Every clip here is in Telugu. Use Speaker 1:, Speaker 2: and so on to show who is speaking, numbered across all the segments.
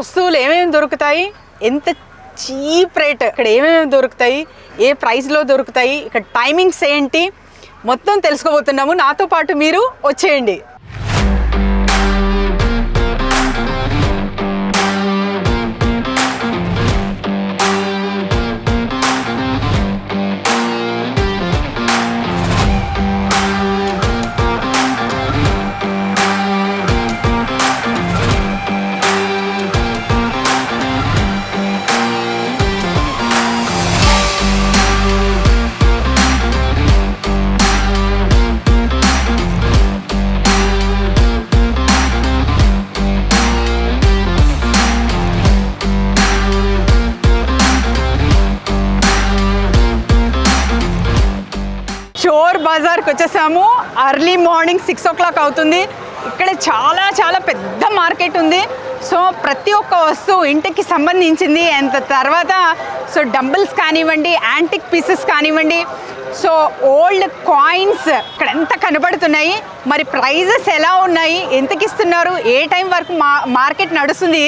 Speaker 1: వస్తువులు ఏమేమి దొరుకుతాయి? ఎంత చీప్ రేట్ ఇక్కడ ఏమేమి దొరుకుతాయి? ఏ ప్రైస్లో దొరుకుతాయి? ఇక్కడ టైమింగ్స్ ఏంటి? మొత్తం తెలుసుకోబోతున్నాము. నాతో పాటు మీరు వచ్చేయండి. బజార్కి వచ్చేసాము early morning six o'clock అవుతుంది. ఇక్కడ చాలా చాలా పెద్ద మార్కెట్ ఉంది. సో ప్రతి ఒక్క వస్తువు ఇంటికి సంబంధించింది. అంత తర్వాత సో డంబుల్స్ కానివ్వండి యాంటిక్ పీసెస్ కానివ్వండి. సో ఓల్డ్ కాయిన్స్ ఇక్కడ ఎంత కనబడుతున్నాయి? మరి ప్రైజెస్ ఎలా ఉన్నాయి? ఎంతకి ఇస్తున్నారు ఏ టైం వరకు మా మార్కెట్ నడుస్తుంది?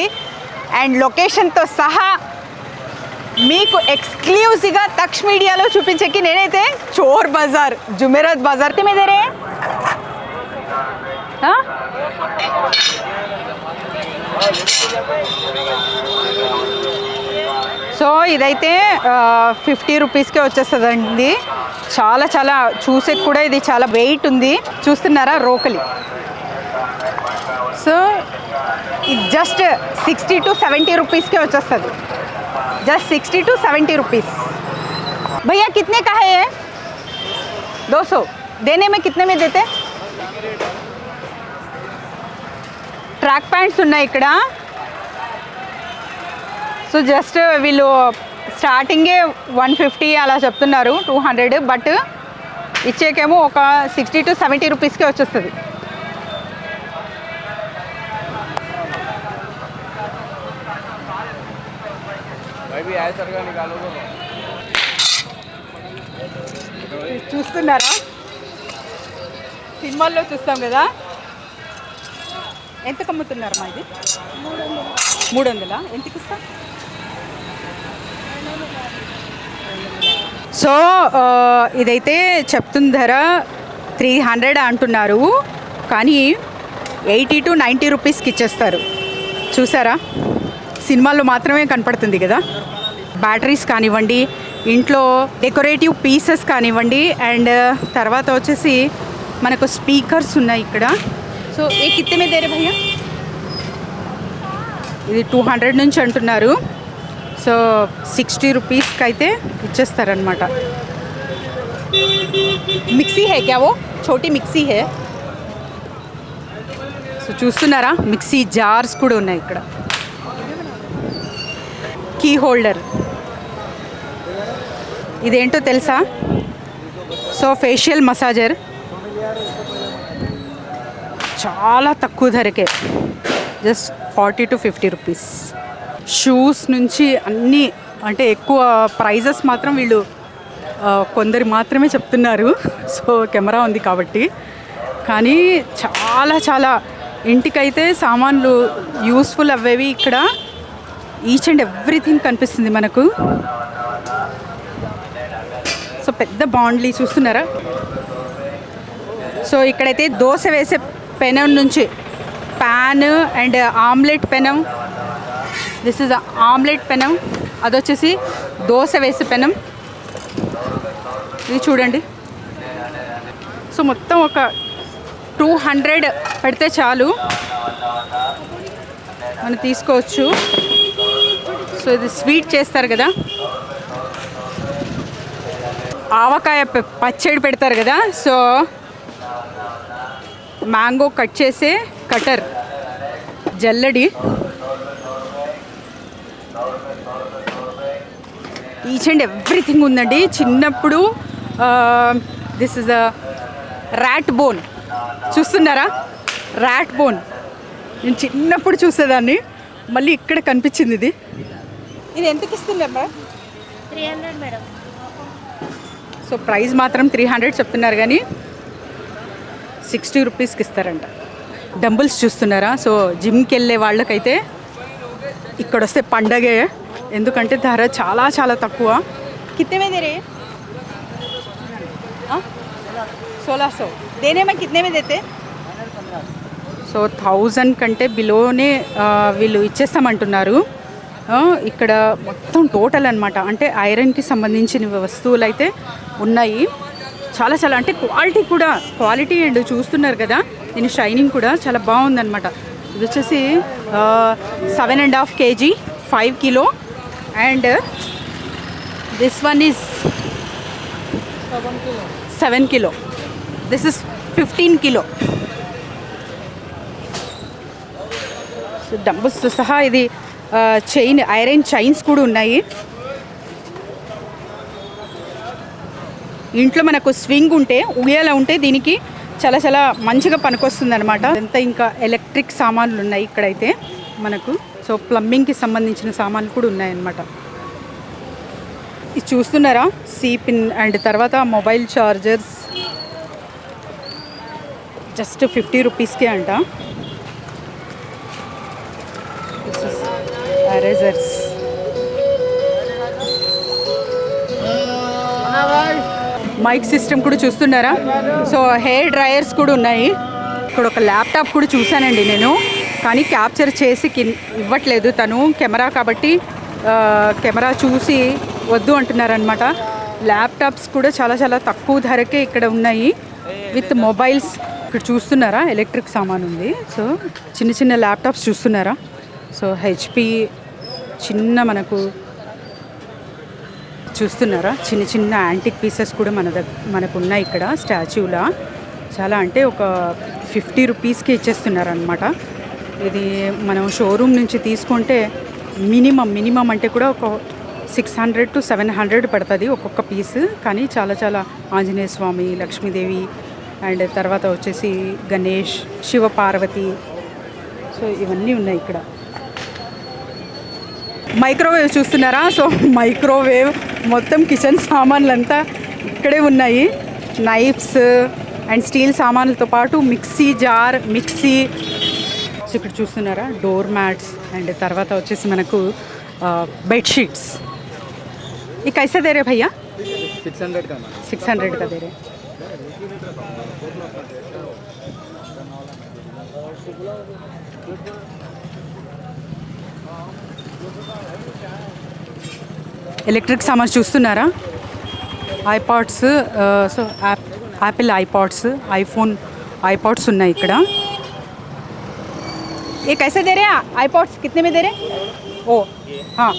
Speaker 1: అండ్ లొకేషన్తో సహా మీకు ఎక్స్క్లూజివ్గా తక్ష్ మీడియాలో చూపించేకి నేనైతే చోర్ బజార్ జుమెరాత్ బజార్. మీదరే మీదేరే సో ఇదైతే ఫిఫ్టీ రూపీస్కే వచ్చేస్తుందండి. చాలా చాలా చూసే కూడా ఇది చాలా వెయిట్ ఉంది. చూస్తున్నారా? రోకలి. సో ఇది జస్ట్ సిక్స్టీ టు సెవెంటీ రూపీస్కే వచ్చేస్తుంది. just sixty to seventy rupees भैया कितने का है ये दो सौ देने में कितने में देते ట్రాక్ ప్యాంట్స్ ఉన్నాయి ఇక్కడ సో జస్ట్ వీళ్ళు స్టార్టింగే వన్ ఫిఫ్టీ అలా చెప్తున్నారు టూ హండ్రెడ్ బట్ ఇచ్చేకేమో ఒక సిక్స్టీ టు సెవెంటీ రూపీస్కే వచ్చేస్తుంది
Speaker 2: అవి
Speaker 1: చూస్తున్నారా? సినిమాల్లో చూస్తాం కదా? ఎంతకు అమ్ముతున్నారు మా ఇది? మూడు వందలా ఎంతకు ఇస్తాం సో ఇదైతే చెప్తున్న ధర త్రీ హండ్రెడ్ అంటున్నారు. కానీ ఎయిటీ టు నైంటీ రూపీస్కి ఇచ్చేస్తారు. చూసారా? సినిమాల్లో మాత్రమే కనపడుతుంది కదా? బ్యాటరీస్ కానివ్వండి ఇంట్లో డెకరేటివ్ పీసెస్ కానివ్వండి అండ్ uh, తర్వాత వచ్చేసి మనకు స్పీకర్స్ ఉన్నాయి ఇక్కడ. సో ఏ కిత్తమే దేరే భయ్యా? ఇది టూ హండ్రెడ్ నుంచి అంటున్నారు. సో సిక్స్టీ రూపీస్కి అయితే ఇచ్చేస్తారనమాట మిక్సీ హే క్యావో ఓ చోటీ మిక్సీ హే. సో చూస్తున్నారా? మిక్సీ జార్స్ కూడా ఉన్నాయి ఇక్కడ. Key holder. ఇదేంటో తెలుసా? సో ఫేషియల్ మసాజర్ చాలా తక్కువ ధరకే. Just forty to fifty rupees shoes నుంచి అన్నీ అంటే ఎక్కువ ప్రైజెస్ మాత్రం వీళ్ళు కొందరు మాత్రమే చెప్తున్నారు. సో కెమెరా ఉంది కాబట్టి. కానీ చాలా చాలా ఇంటికైతే సామాన్లు యూస్ఫుల్ అవ్వేవి ఇక్కడ. ఈచ్ అండ్ ఎవ్రీథింగ్ కనిపిస్తుంది మనకు. సో పెద్ద బాండ్లీ చూస్తున్నారా? సో ఇక్కడైతే దోశ వేసే పెనం నుంచి ప్యాన్ అండ్ ఆమ్లెట్ పెనం. దిస్ ఇస్ ఆమ్లెట్ పెనం. అదొచ్చేసి దోశ వేసే పెనం. ఇది చూడండి. సో మొత్తం ఒక టూ హండ్రెడ్ పెడితే చాలు. మనం తీసుకోవచ్చు. సో ఇది స్వీట్ చేస్తారు కదా. ఆవకాయ పచ్చడి పెడతారు కదా సో మ్యాంగో కట్ చేసే కటర్ జల్లడి. ఈచ్ అండ్ ఎవ్రీథింగ్ ఉందండి. చిన్నప్పుడు this is a rat bone చూస్తున్నారా? ర్యాట్ బోన్ నేను చిన్నప్పుడు చూసేదాన్ని. మళ్ళీ ఇక్కడ కనిపించింది ఇది. ఇది ఎంతకి ఇస్తుందమ్మా
Speaker 3: three hundred madam.
Speaker 1: So price మాత్రం త్రీ హండ్రెడ్ చెప్తున్నారు కానీ సిక్స్టీ రూపీస్కి ఇస్తారంట. డంబుల్స్ చూస్తున్నారా? సో జిమ్కి వెళ్ళే వాళ్ళకైతే ఇక్కడ వస్తే పండగే. ఎందుకంటే ధర చాలా చాలా తక్కువ. కితనే రే సోలా సో. దేనేమో మా మీద అయితే సో థౌజండ్ కంటే బిలోనే వీళ్ళు ఇచ్చేస్తామంటున్నారు. ఇక్కడ మొత్తం టోటల్ అనమాట అంటే ఐరన్కి సంబంధించిన వస్తువులు అయితే ఉన్నాయి. చాలా చాలా అంటే క్వాలిటీ కూడా క్వాలిటీ అండ్ చూస్తున్నారు కదా దీని షైనింగ్ కూడా చాలా బాగుందనమాట ఇది వచ్చేసి seven and half KG five kilo. And this one is seven kilo. This is fifteen kilo. డంబుస్తో సహా ఇది చైన్ ఐరన్ చైన్స్ కూడా ఉన్నాయి. ఇంట్లో మనకు స్వింగ్ ఉంటే ఉయ్యాల ఉంటే దీనికి చాలా చాలా మంచిగా పనికొస్తుంది అనమాట అంతా ఇంకా ఎలక్ట్రిక్ సామాన్లు ఉన్నాయి ఇక్కడైతే మనకు. సో ప్లంబింగ్కి సంబంధించిన సామాన్లు కూడా ఉన్నాయన్నమాట. ఇది చూస్తున్నారా? సీ పిన్ అండ్ తర్వాత మొబైల్ చార్జర్స్. జస్ట్ ఫిఫ్టీ రూపీస్కే అంట. ఎరేజర్స్. మైక్ సిస్టమ్ కూడా చూస్తున్నారా? సో హెయిర్ డ్రయర్స్ కూడా ఉన్నాయి. ఇక్కడ ఒక ల్యాప్టాప్ కూడా చూశానండి నేను. కానీ క్యాప్చర్ చేసి కిన్ ఇవ్వట్లేదు తను. కెమెరా కాబట్టి కెమెరా చూసి వద్దు అంటున్నారనమాట ల్యాప్టాప్స్ కూడా చాలా చాలా తక్కువ ధరకే ఇక్కడ ఉన్నాయి. With mobiles. ఇక్కడ చూస్తున్నారా? ఎలక్ట్రిక్ సామాన్ ఉంది. సో చిన్న చిన్న ల్యాప్టాప్స్ చూస్తున్నారా? సో హెచ్పి చిన్న మనకు చూస్తున్నారా? చిన్న చిన్న యాంటిక్ పీసెస్ కూడా మన దగ్గర మనకు ఉన్నాయి ఇక్కడ స్టాచ్యూలా చాలా అంటే ఒక ఫిఫ్టీ రూపీస్కి ఇచ్చేస్తున్నారు అనమాట ఇది మనం షోరూమ్ నుంచి తీసుకుంటే మినిమం మినిమం అంటే కూడా ఒక six hundred to seven hundred పడుతుంది ఒక్కొక్క పీస్ కానీ చాలా చాలా ఆంజనేయ స్వామి లక్ష్మీదేవి అండ్ తర్వాత వచ్చేసి గణేష్ శివ పార్వతి. సో ఇవన్నీ ఉన్నాయి ఇక్కడ. మైక్రోవేవ్ చూస్తున్నారా? సో మైక్రోవేవ్ మొత్తం కిచెన్ సామాన్లంతా ఇక్కడే ఉన్నాయి. నైఫ్స్ అండ్ స్టీల్ సామాన్లతో పాటు మిక్సీ జార్ మిక్సీ. ఇక్కడ చూస్తున్నారా? డోర్ మ్యాట్స్ అండ్ తర్వాత వచ్చేసి మనకు బెడ్షీట్స్ ఈ కైసా దేరే భయ్యా సిక్స్ హండ్రెడ్ సిక్స్ హండ్రెడ్ దేరే. ఎలక్ట్రిక్ సామాన్ చూస్తున్నారా iPods so app Apple iPods iPhone iPods ఉన్నాయి ఇక్కడ ये कैसे दे रहे हैं आईपॉड्स कितने में दे रहे हैं ओ हाँ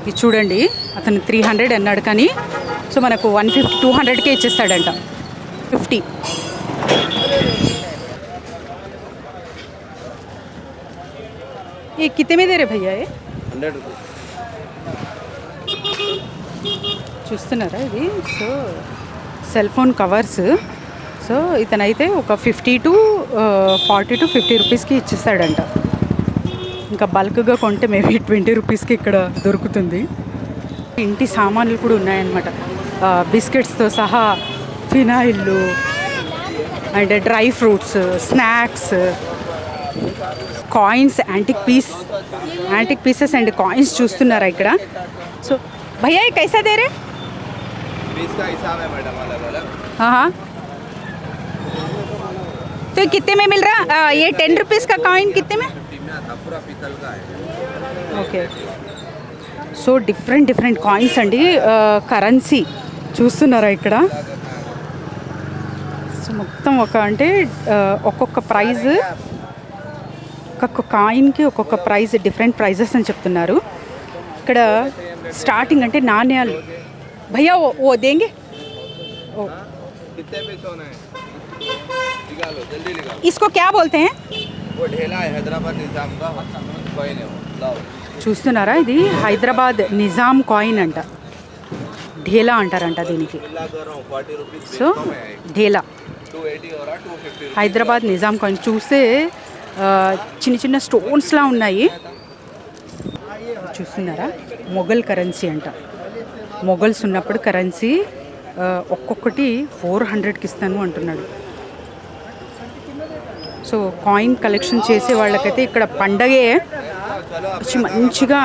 Speaker 1: ఇది చూడండి అతను త్రీ హండ్రెడ్ అన్నాడు కానీ సో మనకు వన్ ఫిఫ్టీ టూ హండ్రెడ్కే ఇచ్చేస్తాడంట ఫిఫ్టీ ये कितने में दे रहे भैया ये
Speaker 2: हंड्रेड रुपीज़
Speaker 1: చూస్తున్నారా ఇది so cell phone covers so ఇతనైతే ఒక fifty to forty to fifty రూపీస్కి ఇచ్చేస్తాడంట ఇంకా బల్క్గా కొంటే మేబీ ట్వంటీ రూపీస్కి ఇక్కడ దొరుకుతుంది ఇంటి సామాన్లు కూడా ఉన్నాయన్నమాట బిస్కెట్స్తో సహా ఫినాయిల్లు and dry fruits snacks coins antique piece antique pieces and coins చూస్తున్నారా ఇక్కడ సో భయ్యా ये कैसा दे रहे
Speaker 2: बीस का हिसाब है मैडम अलग अलग
Speaker 1: हाँ हाँ तो ये कितने में मिल रहा आ, ये टेन रुपीज़ का कॉइन कितने में
Speaker 2: फिफ्टी में आता पूरा पीतल का है
Speaker 1: okay so different different coins అండి కరెన్సీ చూస్తున్నారా ఇక్కడ సో మొత్తం ఒక అంటే ఆ, ఒక్కొక్క ప్రైజ్ ఒక్కొక్క కాయిన్కి ఒక్కొక్క ప్రైజ్ డిఫరెంట్ ప్రైజెస్ అని చెప్తున్నారు ఇక్కడ స్టార్టింగ్ అంటే నాణ్యాలు భయ్యా ఓ ఓ దేంగే ఓ
Speaker 2: कितने पे सोना है निकालो जल्दी निकालो
Speaker 1: इसको क्या बोलते हैं
Speaker 2: वो ढेला है हैदराबाद निज़ाम का कोई नहीं वो लाओ
Speaker 1: చూస్తున్నారా ఇది హైదరాబాద్ నిజాం కాయిన్ అంట ఢేలా అంటారంట దీనికి
Speaker 2: ला कर रहा हूँ forty rupees
Speaker 1: so ఢేలా
Speaker 2: to eighty हो रहा to fifty
Speaker 1: Hyderabad Nizam coin చూస్తే ఆ, చిన్న చిన్న స్టోన్స్లా ఉన్నాయి. చూస్తున్నారా? మొఘల్ కరెన్సీ అంట. మొఘల్స్ ఉన్నప్పుడు కరెన్సీ ఒక్కొక్కటి ఫోర్ హండ్రెడ్కి ఇస్తాను అంటున్నాడు. సో కాయిన్ కలెక్షన్ చేసే వాళ్ళకైతే ఇక్కడ పండగే వచ్చి మంచిగా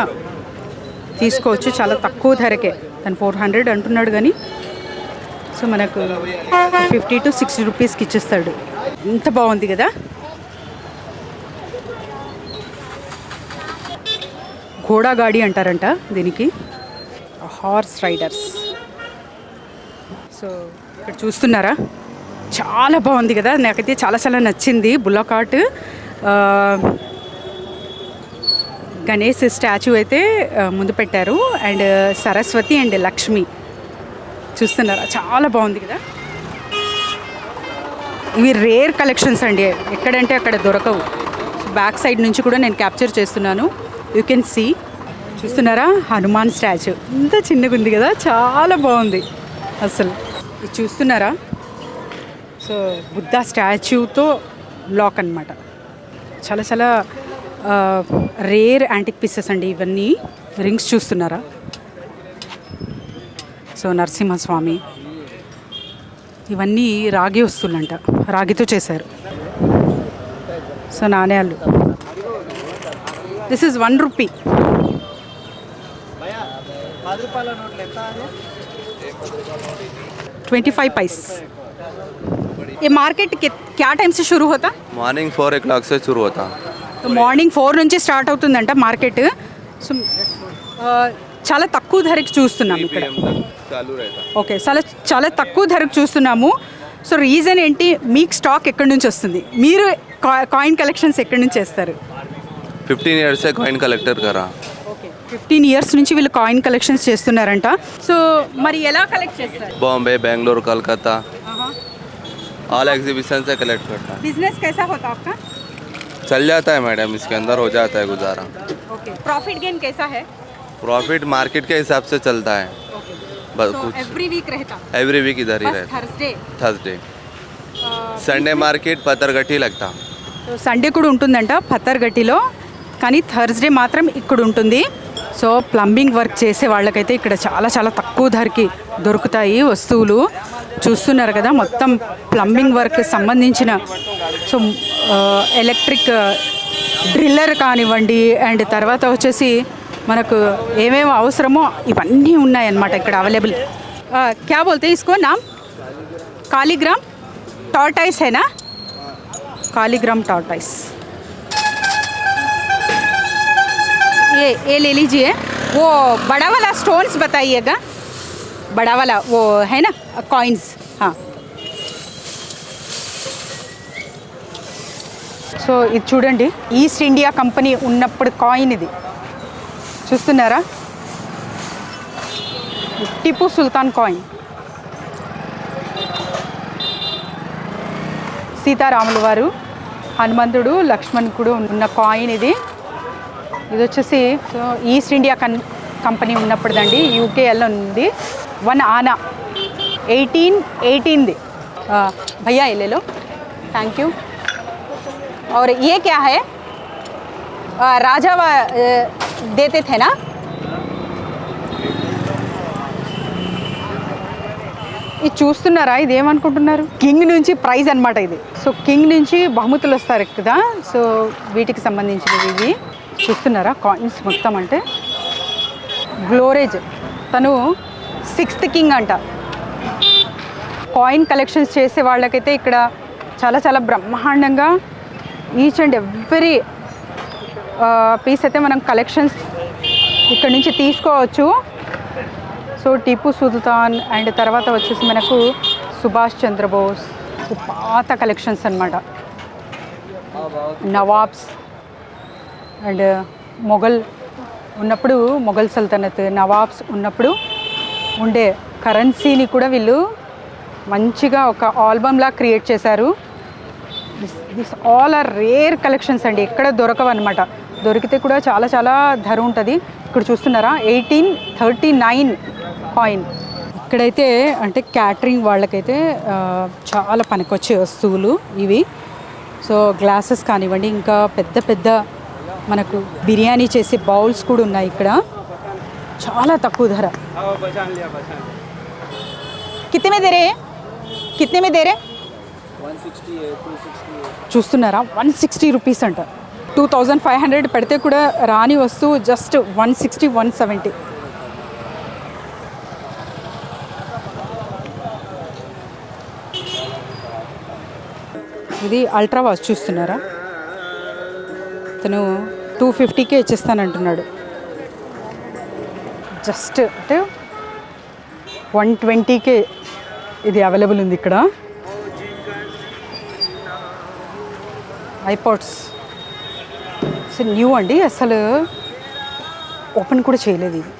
Speaker 1: తీసుకోవచ్చు. చాలా తక్కువ ధరకే. తను ఫోర్ హండ్రెడ్ అంటున్నాడు కానీ సో మనకు ఫిఫ్టీ టు సిక్స్టీ రూపీస్కి ఇచ్చేస్తాడు. ఇంత బాగుంది కదా? ఘోడాగాడి అంటారంట దీనికి. Horse riders. సో ఇక్కడ చూస్తున్నారా? చాలా బాగుంది కదా? నాకైతే చాలా చాలా నచ్చింది. బుల్లకాట్ గణేష్ స్టాచ్యూ అయితే ముందు పెట్టారు. And Saraswati and Lakshmi. చూస్తున్నారా? చాలా బాగుంది కదా? ఇవి రేర్ కలెక్షన్స్ అండి. ఎక్కడంటే అక్కడ దొరకవు. బ్యాక్ సైడ్ నుంచి కూడా నేను క్యాప్చర్ చేస్తున్నాను. యూ కెన్ సీ చూస్తున్నారా? హనుమాన్ స్టాచ్యూ. ఇంత చిన్నగా ఉంది కదా? చాలా బాగుంది. అసలు. ఇది చూస్తున్నారా? సో బుద్ధ స్టాచ్యూతో లాక్ అన్నమాట. చాలా చాలా రేర్ యాంటిక్ పీసెస్ అండి ఇవన్నీ. రింగ్స్ చూస్తున్నారా? సో నరసింహస్వామి. ఇవన్నీ రాగి వస్తువులంట. రాగితో చేశారు. సో నాణ్యాలు this is one rupee twenty five पैस ये मार्केट कि- क्या टाइम से शुरू होता
Speaker 2: మార్నింగ్ ఫోర్ ఓ క్లాక్ से शुरू होता
Speaker 1: సో మార్నింగ్ ఫోర్ నుంచి స్టార్ట్ అవుతుందంట మార్కెట్ సో ఆ, చాలా తక్కువ ధరకి చూస్తున్నాం ఇక్కడ
Speaker 2: पीएम तक चालू रहता
Speaker 1: ఓకే చాలా చాలా తక్కువ ధరకు చూస్తున్నాము సో రీజన్ ఏంటి మీకు స్టాక్ ఎక్కడి నుంచి వస్తుంది మీరు కాయిన్ కలెక్షన్స్ ఎక్కడి నుంచి చేస్తారు
Speaker 2: फिफ्टीन ईयर से कॉइन कलेक्टर करा
Speaker 1: ఓకే ఫిఫ్టీన్ ఇయర్స్ నుంచి వీళ్ళు కాయిన్ కలెక్షన్స్ చేస్తున్నారంట సో మరి ఎలా కలెక్ట్ చేస్తారు
Speaker 2: बॉम्बे बेंगलोर कोलकाता ऑल एग्जीबिशन से कलेक्ट करता
Speaker 1: बिजनेस कैसा होता आपका
Speaker 2: है चल जाता है मैडम इसके अंदर हो जाता है गुजारा
Speaker 1: ओके प्रॉफिट गेन कैसा है
Speaker 2: प्रॉफिट मार्केट के हिसाब से चलता है बस
Speaker 1: तो
Speaker 2: कुछ
Speaker 1: एवरी वीक रहता
Speaker 2: एवरी वीक इधर ही
Speaker 1: बस
Speaker 2: रहता
Speaker 1: Thursday
Speaker 2: Thursday Sunday market Pathargatti लगता
Speaker 1: సో సండే కూడా ఉంటుందంట పత్తర్గట్టిలో కానీ థర్స్డే మాత్రం ఇక్కడ ఉంటుంది. సో ప్లంబింగ్ వర్క్ చేసే వాళ్ళకైతే ఇక్కడ చాలా చాలా తక్కువ ధరకి దొరుకుతాయి వస్తువులు. చూస్తున్నారు కదా మొత్తం ప్లంబింగ్ వర్క్ సంబంధించిన సో ఎలక్ట్రిక్ డ్రిల్లర్ కానివ్వండి అండ్ తర్వాత వచ్చేసి మనకు ఏమేమి అవసరమో ఇవన్నీ ఉన్నాయన్నమాట ఇక్కడ అవైలబుల్. క్యా బోల్తే తీసుకో నా కాలిగ్రామ్ టాటాయిస్ హైనా కాలిగ్రామ్ టాటాయిస్ ये ये ले लीजिए वो बड़ा वाला स्टोन्स बताइएगा बड़ा वाला वो है ना कॉइन्स हाँ సో ఇది చూడండి ఈస్ట్ ఇండియా కంపెనీ ఉన్నప్పుడు కాయిన్ ఇది చూస్తున్నారా టిపు సుల్తాన్ కాయిన్ సీతారాముల వారు హనుమంతుడు లక్ష్మణుడు ఉన్న కాయిన్ ఇది ఇది వచ్చేసి సో ఈస్ట్ ఇండియా కన్ కంపెనీ ఉన్నప్పుడుదండి యూకేఎల్లో ఉంది వన్ ఆనా ఎయిటీన్ ఎయిటీన్ది భయ్యా ఎల్లెలో థ్యాంక్ యూ और ये क्या है आ, राजा वा, अ, देते थे ना ఇది చూస్తున్నారా ఇది ఏమనుకుంటున్నారు కింగ్ నుంచి ప్రైజ్ అన్నమాట ఇది సో కింగ్ నుంచి బహుమతులు వస్తారు కదా సో వీటికి సంబంధించినవి ఇవి చూస్తున్నారా? కాయిన్స్ మొత్తం అంటే గ్లోరేజ్ తను సిక్స్త్ కింగ్ అంట. కాయిన్ కలెక్షన్స్ చేసే వాళ్ళకైతే ఇక్కడ చాలా చాలా బ్రహ్మాండంగా ఈచ్ అండ్ ఎవ్రీ పీస్ అయితే మనం కలెక్షన్స్ ఇక్కడ నుంచి తీసుకోవచ్చు. సో టిపు సుల్తాన్ అండ్ తర్వాత వచ్చేసి మనకు సుభాష్ చంద్రబోస్. పాత కలెక్షన్స్ అనమాట నవాబ్స్. అండ్ మొఘల్ ఉన్నప్పుడు మొఘల్ సల్తనత్ నవాబ్స్ ఉన్నప్పుడు ఉండే కరెన్సీని కూడా వీళ్ళు మంచిగా ఒక ఆల్బమ్లా క్రియేట్ చేశారు. This all are rare collections అండి. ఎక్కడ దొరకవు అనమాట దొరికితే కూడా చాలా చాలా ధర ఉంటుంది. ఇక్కడ చూస్తున్నారా? Eighteen thirty nine coin. ఇక్కడైతే అంటే క్యాటరింగ్ వాళ్ళకైతే చాలా పనికొచ్చే వస్తువులు ఇవి. సో గ్లాసెస్ కానివ్వండి ఇంకా పెద్ద పెద్ద మనకు బిర్యానీ చేసే బౌల్స్ కూడా ఉన్నాయి ఇక్కడ. చాలా తక్కువ ధర. కితనే దేరే దేరే చూస్తున్నారా? వన్ సిక్స్టీ రూపీస్ అంట. టూ థౌజండ్ ఫైవ్ హండ్రెడ్ పెడితే కూడా రాని వస్తువు just one sixty one seventy. ఇది అల్ట్రా వాచ్ చూస్తున్నారా? అతను టూ ఫిఫ్టీకే ఇచ్చేస్తానంటున్నాడు. జస్ట్ అంటే వన్ ట్వంటీకే ఇది అవైలబుల్ ఉంది ఇక్కడ. ఐపాడ్స్. సో న్యూ అండి అసలు ఓపెన్ కూడా చేయలేదు ఇది.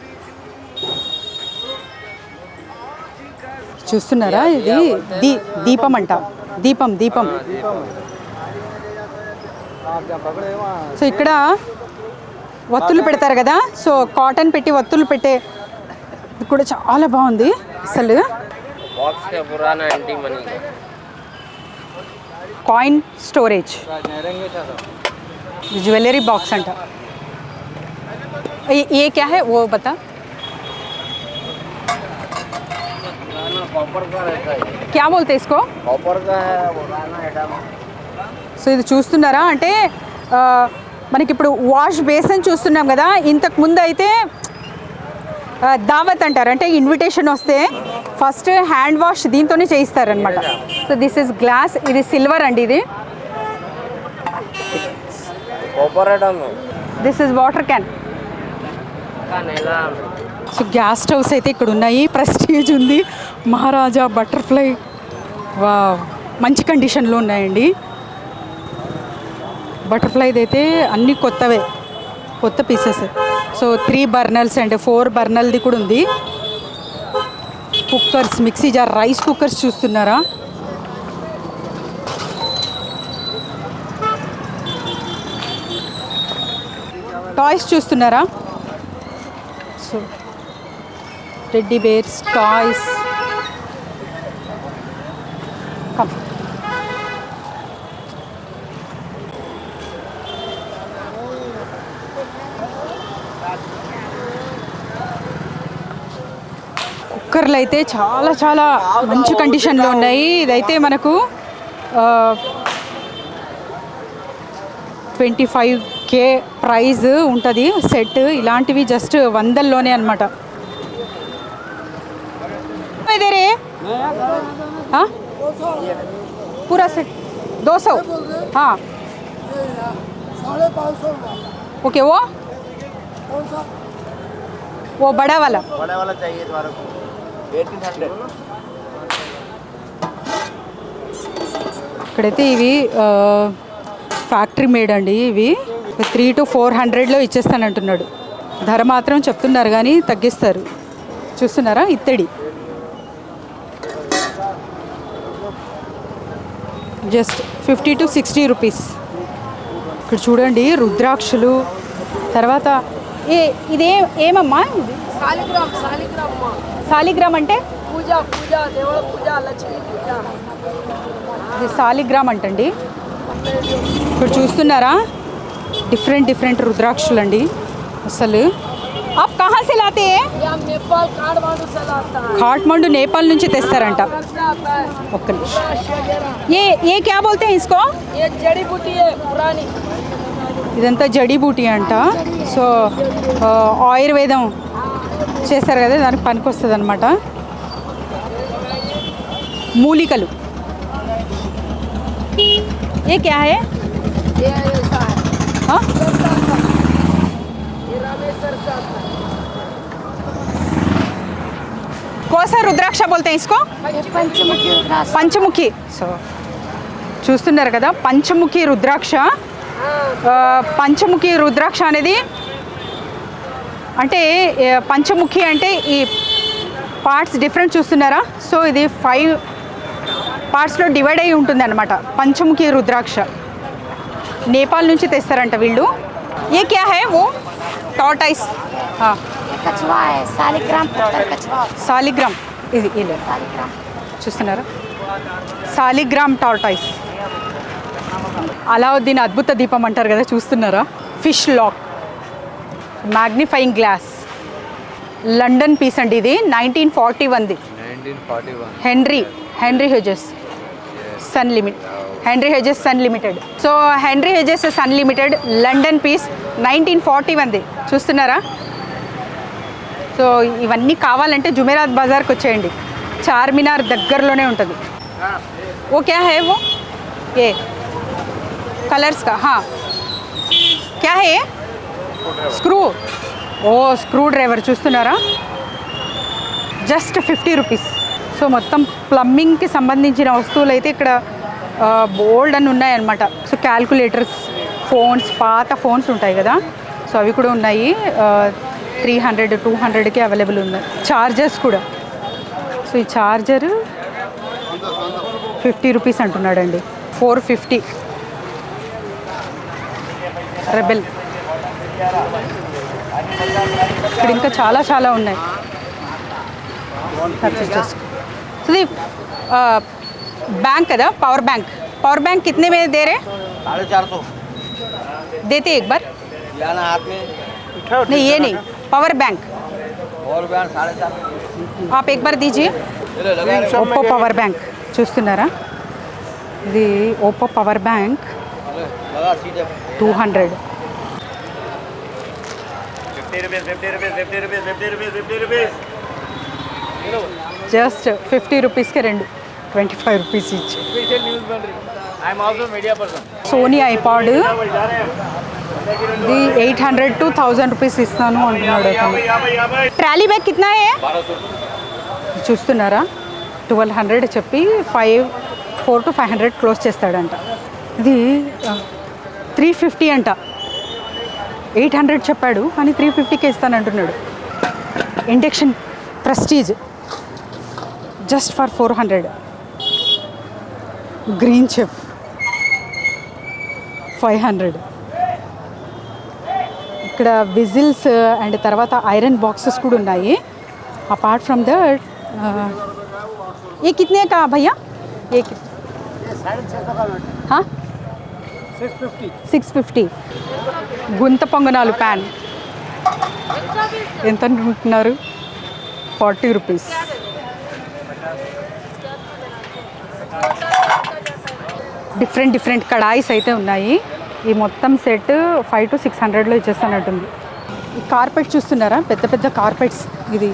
Speaker 1: చూస్తున్నారా ఇది? దీ దీపం అంట. దీపం దీపం. సో ఇక్కడ వత్తులు పెడతారు కదా సో కాటన్ పెట్టి వత్తులు పెట్టే ఇది కూడా చాలా బాగుంది అసలు
Speaker 4: बॉक्स है पुराना एंटी मनी का
Speaker 1: కాయిన్ స్టోరేజ్ ज्वेलरी बॉक्स अंट ये ये क्या है वो बता
Speaker 4: कॉपर का रहता है
Speaker 1: क्या बोलते हैं इसको
Speaker 4: कॉपर का है पुराना आइटम
Speaker 1: సో ఇది చూస్తున్నారా? అంటే మనకి ఇప్పుడు వాష్ బేసన్ చూస్తున్నాం కదా ఇంతకు ముందు అయితే దావత్ అంటారు. అంటే ఇన్విటేషన్ వస్తే ఫస్ట్ హ్యాండ్ వాష్ దీంతోనే చేయిస్తారనమాట సో దిస్ ఇస్ గ్లాస్ ఇది సిల్వర్ అండి ఇది. This is
Speaker 4: water can
Speaker 1: so gas stoves అయితే ఇక్కడ ఉన్నాయి ప్రెస్టీజ్ ఉంది. మహారాజా బటర్ఫ్లై వా మంచి కండిషన్లో ఉన్నాయండి. బటర్ఫ్లైది అయితే అన్ని కొత్తవే కొత్త pieces so three burners and four బర్నల్ది కూడా ఉంది. Cookers mixie jar rice cookers చూస్తున్నారా? టాయ్స్ చూస్తున్నారా? So teddy bears toys come కుక్కర్లు అయితే చాలా చాలా మంచి కండిషన్లో ఉన్నాయి ఇదైతే మనకు ట్వంటీ ఫైవ్ కే ప్రైజ్ ఉంటుంది సెట్ ఇలాంటివి జస్ట్ వందల్లోనే అనమాట दे रहे हैं हाँ पूरा सेट दो सौ हाँ ओके वो वो बड़ा वाला
Speaker 4: बड़ा वाला चाहिए तुम्हारे
Speaker 1: ఇక్కడైతే ఇవి ఫ్యాక్టరీ మేడ్ అండి ఇవి. త్రీ టు ఫోర్ హండ్రెడ్లో ఇచ్చేస్తానంటున్నాడు. ధర మాత్రం చెప్తున్నారు కానీ తగ్గిస్తారు. చూస్తున్నారా? ఇత్తడి. Just fifty to sixty rupees ఇక్కడ చూడండి రుద్రాక్షలు. తర్వాత ఏ ఇదే ఏమమ్మా?
Speaker 5: సాలిగ్రామ్ సాలిగ్రామ్
Speaker 1: సాలిగ్రామ్ అంటే
Speaker 5: పూజ పూజ దేవుళ్ళ పూజ లక్ష్మీ పూజ
Speaker 1: ఇది సాలిగ్రామ్ అంటండి ఇక్కడ చూస్తున్నారా డిఫరెంట్ డిఫరెంట్ రుద్రాక్షలు అండి అసలు ఆప్ కహా से लाते हैं
Speaker 5: యా నేపాల్ కాఠమాండు से लाता है
Speaker 1: కాఠ్మండు నేపాల్ నుంచి తెస్తారంట
Speaker 5: घर से आता है
Speaker 1: ఒక్క నిమిషం
Speaker 5: रश वगैरह
Speaker 1: ఏ ఏ క్యా బోల్తే हैं इसको
Speaker 5: ये जड़ी बूटी है पुरानी
Speaker 1: ఇదంతా జడీ బూటీ అంట సో ఆ, ఆయుర్వేదం చేశారు కదా దానికి పనికొస్తుంది అనమాట మూలికలు. ఏ క్యా హే? కోసా రుద్రాక్ష
Speaker 5: బోల్తే ఇసుకో?
Speaker 1: పంచముఖి. సో చూస్తున్నారు కదా పంచముఖి రుద్రాక్ష. పంచముఖి రుద్రాక్ష అనేది అంటే పంచముఖి అంటే ఈ పార్ట్స్ డిఫరెంట్ చూస్తున్నారా? సో ఇది ఫైవ్ పార్ట్స్లో డివైడ్ అయి ఉంటుంది అనమాట పంచముఖి రుద్రాక్ష. నేపాల్ నుంచి తెస్తారంట వీళ్ళు. ఏ క్యా హే ఓ టోటైస్. సాలిగ్రామ్ ఇది చూస్తున్నారా? సాలిగ్రామ్ టాటైస్. అలావుద్దీన్ అద్భుత దీపం అంటారు కదా చూస్తున్నారా? Fish lock. Magnifying glass. London piece అండి ఇది nineteen forty వన్ది. Henry Henry Hedges son limit. Henry Hedges son limited. So Henry Hedges son limited London piece nineteen forty వన్ది. చూస్తున్నారా? సో ఇవన్నీ కావాలంటే జుమేరాత్ బజార్కి వచ్చేయండి. చార్మినార్ దగ్గరలోనే ఉంటుంది. ఓకే హే ఓ. ఏ. కలర్స్ కా? హా. క్యా హే? స్క్రూ ఓ స్క్రూ డ్రైవర్ చూస్తున్నారా? జస్ట్ ఫిఫ్టీ రూపీస్ సో మొత్తం ప్లంబింగ్కి సంబంధించిన వస్తువులు అయితే ఇక్కడ బోల్డ్ అని ఉన్నాయన్నమాట. సో క్యాల్కులేటర్స్ ఫోన్స్ పాత ఫోన్స్ ఉంటాయి కదా. సో అవి కూడా ఉన్నాయి. త్రీ హండ్రెడ్ టూ హండ్రెడ్కి అవైలబుల్ ఉన్నాయి. చార్జర్స్ కూడా. సో ఈ చార్జర్ ఫిఫ్టీ రూపీస్ అంటున్నాడండి. ఫోర్ ఫిఫ్టీ రెబెల్ ఇక్కడ ఇంకా చాలా చాలా ఉన్నాయి పర్చేస్ చేసుకో సో ఇది बैंक కదా पावर बैंक पावर बैंक कितने में दे रहे
Speaker 4: साढ़े चार सौ
Speaker 1: देते एक बार
Speaker 4: जाना हाथ में
Speaker 1: नहीं ये नहीं पावर बैंक
Speaker 4: और बयान साढ़े चार सौ
Speaker 1: आप एक बार दीजिए ఓప్పో పవర్ బ్యాంక్ చూస్తున్నారా ఇది ఓప్పో పవర్ బ్యాంక్
Speaker 4: लगा सीधे
Speaker 1: టూ హండ్రెడ్ just fifty రూపీస్కి రెండు ట్వంటీ ఫైవ్ రూపీస్ ఇచ్చి Sony iPod the eight hundred to thousand rupees ఇస్తాను అంటున్నాడు ట్రాలీ బ్యాగ్ కిतना है చూస్తున్నారా? ట్వెల్వ్ హండ్రెడ్ చెప్పి five four to five hundred close చేస్తాడంట. ఇది త్రీ ఫిఫ్టీ అంట. ఎయిట్ హండ్రెడ్ చెప్పాడు కానీ త్రీ ఫిఫ్టీకి ఇస్తానంటున్నాడు induction Prestige just for four hundred Green Chef five hundred ఇక్కడ విజిల్స్ అండ్ తర్వాత ఐరన్ బాక్సెస్ కూడా ఉన్నాయి అపార్ట్ ఫ్రమ్ దట్ ये कितने का भैया ये कित- हाँ సిక్స్ ఫిఫ్టీ. గుంత పొంగనాలు ప్యాన్. ఎంత అనుకుంటున్నారు forty rupees. Different different kadhais అయితే ఉన్నాయి. ఈ మొత్తం సెట్ ఫైవ్ టు సిక్స్ హండ్రెడ్లో ఇచ్చేస్తానంటుంది ఈ కార్పెట్ చూస్తున్నారా? పెద్ద పెద్ద కార్పెట్స్ ఇది.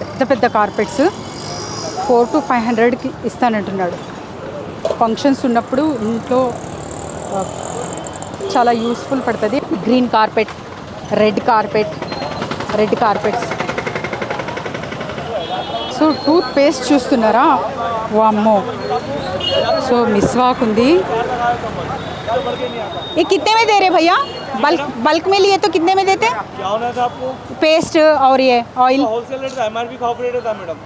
Speaker 1: పెద్ద పెద్ద కార్పెట్స్. ఫోర్ టు ఫైవ్ హండ్రెడ్కి ఇస్తానంటున్నాడు. ఫంక్షన్స్ ఉన్నప్పుడు ఇంట్లో ఆ, చాలా యూస్ఫుల్ పడుతుంది green carpet red carpet red carpets so toothpaste చూస్తున్నారా వామ్మో సో మిస్వాక్ ఉంది ये कितने में दे रहे भैया बल्क बल्क में लिए तो कितने में देते
Speaker 6: क्या होना था आपको
Speaker 1: पेस्ट और ये ऑयल
Speaker 6: होलसेल रेट था एमआरपी का ऑफ रेट था मैडम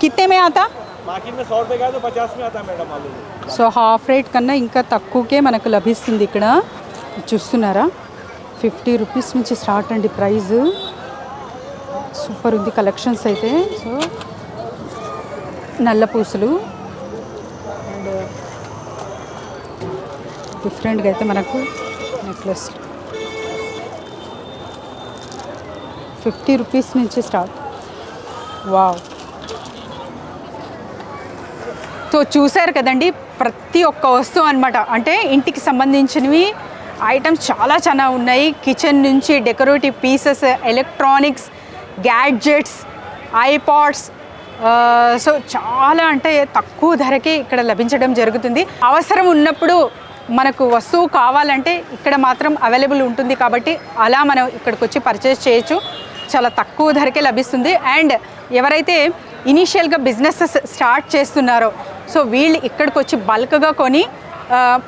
Speaker 1: कितने में आता సో హాఫ్ రేట్ కన్నా ఇంకా తక్కువకే మనకు లభిస్తుంది ఇక్కడ. చూస్తున్నారా? ఫిఫ్టీ రూపీస్ నుంచి స్టార్ట్ అండి ప్రైస్. సూపర్ ఉంది కలెక్షన్స్ అయితే. సో నల్ల పూసలు. అండ్ డిఫరెంట్గా అయితే మనకు నెక్లెస్. ఫిఫ్టీ రూపీస్ నుంచి స్టార్ట్. వావ్. సో చూశారు కదండి ప్రతి ఒక్క వస్తువు అనమాట అంటే ఇంటికి సంబంధించినవి ఐటమ్స్ చాలా చాలా ఉన్నాయి. కిచెన్ నుంచి decorative pieces electronics gadgets iPods so చాలా అంటే తక్కువ ధరకే ఇక్కడ లభించడం జరుగుతుంది. అవసరం ఉన్నప్పుడు మనకు వస్తువు కావాలంటే ఇక్కడ మాత్రం అవైలబుల్ ఉంటుంది కాబట్టి అలా మనం ఇక్కడికి వచ్చి పర్చేస్ చేయొచ్చు. చాలా తక్కువ ధరకే లభిస్తుంది. అండ్ ఎవరైతే ఇనీషియల్గా బిజినెసెస్ స్టార్ట్ చేస్తున్నారో సో వీళ్ళు ఇక్కడికి వచ్చి బల్క్గా కొని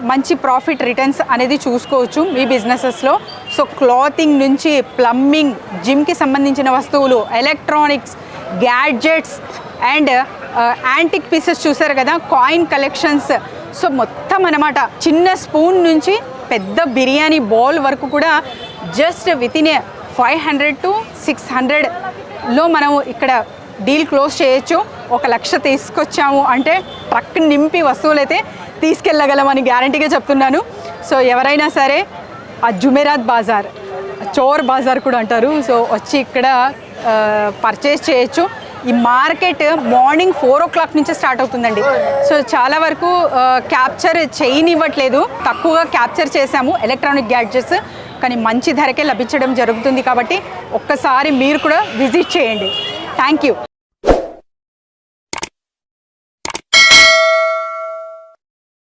Speaker 1: మంచి ప్రాఫిట్ రిటర్న్స్ అనేది చూసుకోవచ్చు మీ బిజినెసెస్లో. సో క్లాతింగ్ నుంచి ప్లంబింగ్ జిమ్కి సంబంధించిన వస్తువులు electronics gadgets and antique pieces చూసారు కదా కాయిన్ కలెక్షన్స్. సో మొత్తం అనమాట చిన్న స్పూన్ నుంచి పెద్ద బిర్యానీ బౌల్ వరకు కూడా just within a five hundred to six హండ్రెడ్లో మనం ఇక్కడ డీల్ క్లోజ్ చేయొచ్చు. ఒక లక్ష తీసుకొచ్చాము అంటే ట్రక్ నింపి వస్తువులైతే తీసుకెళ్ళగలమని గ్యారంటీగా చెప్తున్నాను. సో ఎవరైనా సరే ఆ జుమేరాత్ బాజార్ చోర్ బాజార్ కూడా అంటారు. సో వచ్చి ఇక్కడ పర్చేస్ చేయొచ్చు. ఈ market morning four o'clock నుంచి స్టార్ట్ అవుతుందండి. సో చాలా వరకు క్యాప్చర్ చేయనివ్వట్లేదు. తక్కువగా క్యాప్చర్ చేశాము ఎలక్ట్రానిక్ గ్యాడ్జెట్స్. కానీ మంచి ధరకే లభించడం జరుగుతుంది కాబట్టి ఒక్కసారి మీరు కూడా విజిట్ చేయండి. Thank you